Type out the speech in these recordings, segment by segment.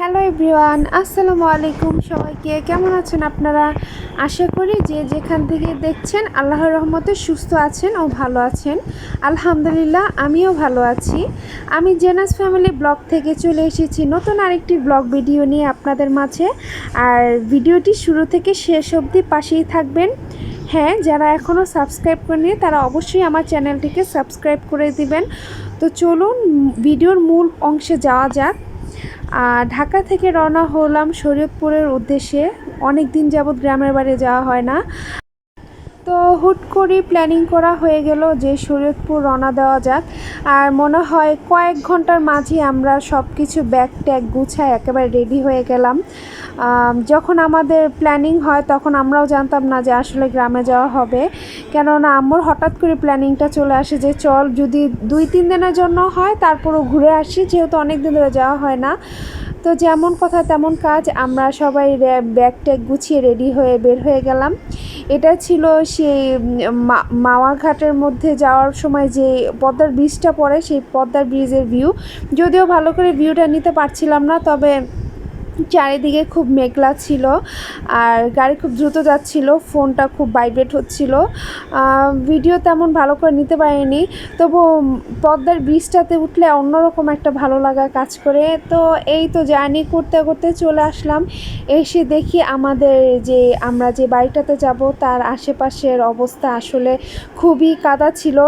Hello everyone, আসসালামু আলাইকুম সবাইকে। কেমন আছেন আপনারা? আশা করি যে যেখান থেকে দেখছেন আল্লাহর রহমতে সুস্থ আছেন ও ভালো আছেন। আলহামদুলিল্লাহ, আমিও ভালো আছি। আমি জেনাস ফ্যামিলি ব্লগ থেকে চলে এসেছি নতুন আরেকটি ব্লগ ভিডিও নিয়ে আপনাদের মাঝে। আর ভিডিওটি শুরু থেকে শেষ অবধি পাশেই থাকবেন। হ্যাঁ যারা এখনও সাবস্ক্রাইব করেনি তারা অবশ্যই আমার চ্যানেলটিকে সাবস্ক্রাইব করে দিবেন। তো চলুন, ভিডিওর মূল অংশে যাওয়া যাক। ঢাকা থেকে রওনা হলাম শরীয়তপুরের উদ্দেশ্যে। অনেক দিন যাবৎ গ্রামের বাড়ি যাওয়া হয় না। তো হুট করে প্ল্যানিং করা হয়ে গেল যে শরীয়তপুর রওনা দেওয়া যাক। আর মনে হয় কয়েক ঘণ্টার মাঝে আমরা সব কিছু ব্যাগ ট্যাগ গুছায় একেবারে রেডি হয়ে গেলাম। যখন আমাদের প্ল্যানিং হয় তখন আমরাও জানতাম না যে আসলে গ্রামে যাওয়া হবে। কেননা আমার হঠাৎ করে প্ল্যানিংটা চলে আসে যে চল যদি দুই তিন দিনের জন্য হয় তারপরও ঘুরে আসি, যেহেতু অনেক দিন ধরে যাওয়া হয় না। তো যেমন কথা তেমন কাজ আমরা সবাই ব্যাগ ট্যাগ গুছিয়ে রেডি হয়ে বের হয়ে গেলাম। এটা ছিল সেই উম, মা- মাওয়া ঘাটের মধ্যে যাওয়ার সময় যে পদ্মার ব্রিজটা পড়ে সেই পদ্মার ব্রিজের ভিউ যদিও ভালো করে ভিউটা নিতে পারছিলাম না তবে চারিদিকে খুব মেঘলা ছিল আর গাড়ি খুব দ্রুত যাচ্ছিল, ফোনটা খুব ভাইব্রেট হচ্ছিল। ভিডিও তেমন ভালো করে নিতে পারিনি, তবু পদ্মার ব্রিজটাতে উঠলে অন্যরকম একটা ভালো লাগা কাজ করে। তো এই তো জার্নি করতে করতে চলে আসলাম, এসে দেখি আমাদের যে আমরা যে বাড়িটাতে যাব, তার আশেপাশের অবস্থা আসলে খুবই কাদা ছিল।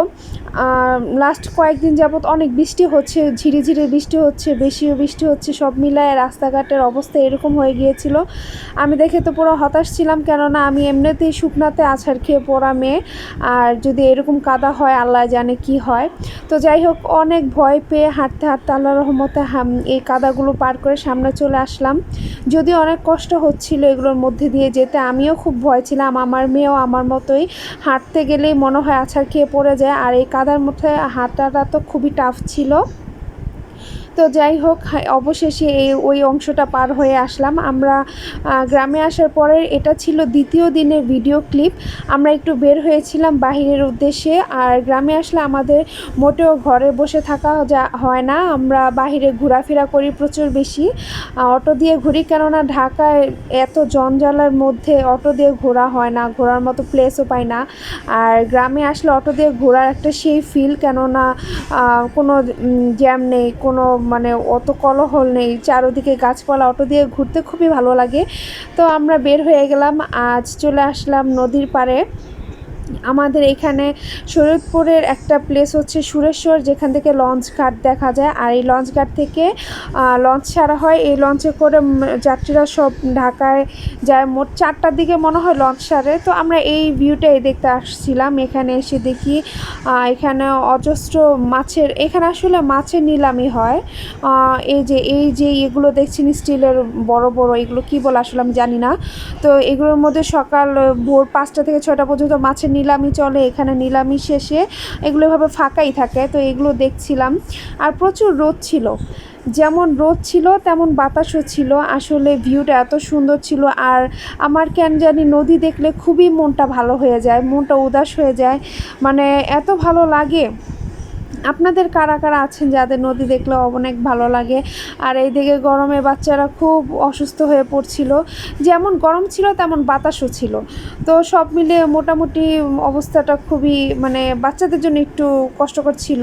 লাস্ট কয়েকদিন যাবৎ অনেক বৃষ্টি হচ্ছে, ঝিরিঝিরি বৃষ্টি হচ্ছে, বেশিও বৃষ্টি হচ্ছে, সব মিলায় রাস্তাঘাটের অবস্থা এরকম হয়ে গিয়েছিল। আমি দেখে তো পুরো হতাশ ছিলাম, কেননা আমি এমনিতেই শুকনাতে আছাড় খেয়ে পড়া মেয়ে। আর যদি এরকম কাদা হয়, আল্লাহ জানে কি হয়। তো যাই হোক, অনেক ভয় পেয়ে হাঁটতে হাঁটতে আল্লাহ রহমতে হাম- এই কাদাগুলো পার করে সামনে চলে আসলাম। যদিও অনেক কষ্ট হচ্ছিল এগুলোর মধ্যে দিয়ে যেতে, আমিও খুব ভয় ছিলাম। আমার মেয়েও আমার মতোই হাঁটতে গেলেই মনে হয় আছাড় খেয়ে পড়ে যায়। আর এই কাদার মধ্যে হাঁটাটা তো খুবই টাফ ছিল। তো যাই হোক হ্যাঁ, অবশেষে এই ওই অংশটা পার হয়ে আসলাম। আমরা গ্রামে আসার পরে এটা ছিল দ্বিতীয় দিনের ভিডিও ক্লিপ। আমরা একটু বের হয়েছিলাম বাহিরের উদ্দেশ্যে আর গ্রামে আসলে আমাদের মোটেও ঘরে বসে থাকা যা হয় না। আমরা বাহিরে ঘোরাফেরা করি প্রচুর বেশি। অটো দিয়ে ঘুরি কেননা ঢাকায় এত জঞ্জালের মধ্যে অটো দিয়ে ঘোরা হয় না ঘোরার মতো প্লেসও পাই না। আর গ্রামে আসলে অটো দিয়ে ঘোরার একটা সেই ফিল কেননা কোনো জ্যাম নেই কোনো মানে অত কলহল নেই, চারোদিকে গাছপালা, অটো দিয়ে ঘুরতে খুবই ভালো লাগে। তো আমরা বের হয়ে গেলাম, আজ চলে আসলাম নদীর পাড়ে। আমাদের এখানে শরীয়তপুরের একটা প্লেস হচ্ছে সুরেশ্বর, যেখান থেকে লঞ্চ ঘাট দেখা যায়। আর এই লঞ্চ ঘাট থেকে লঞ্চ ছাড়া হয়, এই লঞ্চে করে যাত্রীরা সব ঢাকায় যায়। মোট চারটার দিকে মনে হয় লঞ্চ ছাড়ে। তো আমরা এই ভিউটাই দেখতে আসছিলাম। এখানে এসে দেখি এখানে অজস্র মাছের, এখানে আসলে মাছের নিলামি হয়। এই যে এই যে এগুলো দেখছেন স্টিলের বড় বড়, এগুলো কি বলে আসলে আমি জানি না। তো এগুলোর মধ্যে সকাল, ভোর পাঁচটা থেকে ছটা পর্যন্ত মাছের নিলামি চলে, এখানে নিলামি শেষে। এগুলো এভাবে ফাঁকাই থাকে, তো এগুলো দেখছিলাম। আর প্রচুর রোদ ছিল। যেমন রোদ ছিল, তেমন বাতাসও ছিল। আসলে ভিউটা এত সুন্দর ছিল। আর আমার কেন জানি নদী দেখলে খুবই মনটা ভালো হয়ে যায়, মনটা উদাস হয়ে যায়। মানে এত ভালো লাগে। আপনাদের কারা কারা আছেন যাদের নদী দেখলে অনেক ভালো লাগে? আর এইদিকে গরমে বাচ্চারা খুব অসুস্থ হয়ে পড়ছিল। যেমন গরম ছিল, তেমন বাতাসও ছিল। তো সব মিলে মোটামুটি অবস্থাটা খুবই মানে বাচ্চাদের জন্য একটু কষ্টকর ছিল।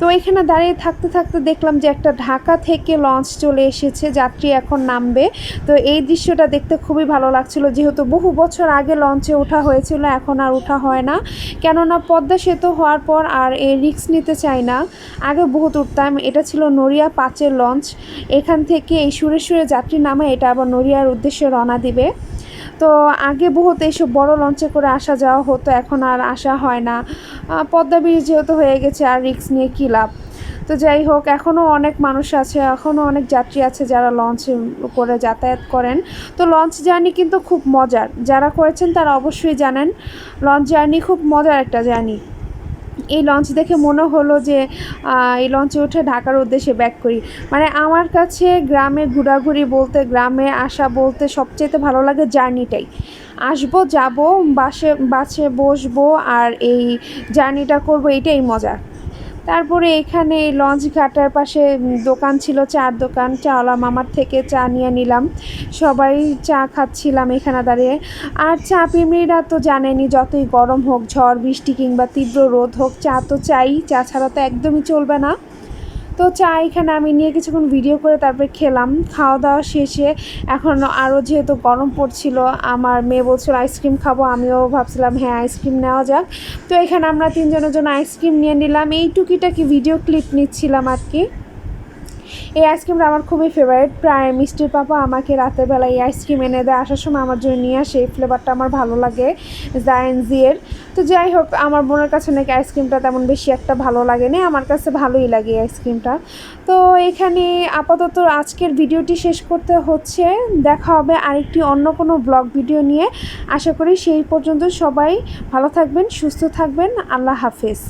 তো এখানে দাঁড়িয়ে থাকতে থাকতে দেখলাম যে একটা ঢাকা থেকে লঞ্চ চলে এসেছে, যাত্রী এখন নামবে। তো এই দৃশ্যটা দেখতে খুবই ভালো লাগছিল। যেহেতু বহু বছর আগে লঞ্চে ওঠা হয়েছিল, এখন আর ওঠা হয় না। কেননা পদ্মা সেতু হওয়ার পর আর এই রিক্স নিতে চাই না আগে বহুত উঠতাম, এটা ছিল নড়িয়া পাঁচের লঞ্চ। এখান থেকে এই সুরেশ্বরে যাত্রী নামে এটা আবার নড়িয়ার উদ্দেশ্যে রওনা দিবে। তো আগে বহুত এইসব বড় লঞ্চে করে আসা যাওয়া হতো, এখন আর আসা হয় না। পদ্মা ব্রিজ যেহেতু হয়ে গেছে, আর রিক্স নিয়ে কী লাভ? তো যাই হোক, এখনও অনেক মানুষ আছে, এখনও অনেক যাত্রী আছে যারা লঞ্চে করে যাতায়াত করেন। তো লঞ্চ জার্নি কিন্তু খুব মজার। যারা করেছেন তারা অবশ্যই জানেন, লঞ্চ জার্নি খুব মজার একটা জার্নি। এই লঞ্চ দেখে মনে হলো যে এই লঞ্চে উঠে ঢাকার উদ্দেশ্যে ব্যাক করি। মানে আমার কাছে গ্রামে ঘোরাঘুরি বলতে, গ্রামে আসা বলতে সবচেয়ে ভালো লাগে জার্নিটাই। আসব, যাব, বাসে বাসে বসবো আর এই জার্নিটা করব এটাই মজা। তারপরে এখানে লঞ্চ ঘাটার পাশে দোকান ছিল, চার দোকান চাওয়ালা মামার থেকে চা নিয়ে নিলাম। সবাই চা খাচ্ছিলাম এখানে দাঁড়িয়ে। আর চা প্রেমীরা তো জানেনি যতই গরম হোক, ঝড়, বৃষ্টি কিংবা তীব্র রোদ হোক, চা তো চাই, চা ছাড়া তো একদমই চলবে না। তো চা এখানে আমি নিয়ে কিছুক্ষণ ভিডিও করে তারপরে খেলাম। খাওয়া দাওয়া শেষে এখন আরও যেহেতু গরম পড়ছিল, আমার মেয়ে বলছিল আইসক্রিম খাব। আমিও ভাবছিলাম হ্যাঁ আইসক্রিম নেওয়া যাক। তো এখানে আমরা তিনজনের জন্য আইসক্রিম নিয়ে নিলাম। এই টুকিটাকি ভিডিও ক্লিপ নিচ্ছিলাম আর কি। এই আইসক্রিমটা আমার খুবই ফেভারিট প্রায় মিষ্টির পাপা আমাকে রাতের বেলা এই আইসক্রিম এনে দেয়, আসার সময় আমার জন্য নিয়ে আসে, এই ফ্লেভারটা আমার ভালো লাগে জায়েন্সিয়ের তো যাই হোক, আমার বোনের কাছে নাকি আইসক্রিমটা তেমন বেশি একটা ভালো লাগে লাগেনি, আমার কাছে ভালোই লাগে এই আইসক্রিমটা। তো এখানে আপাতত আজকের ভিডিওটি শেষ করতে হচ্ছে, দেখা হবে আরেকটি অন্য কোনো ব্লগ ভিডিও নিয়ে। আশা করি সেই পর্যন্ত সবাই ভালো থাকবেন, সুস্থ থাকবেন, আল্লাহ হাফেজ।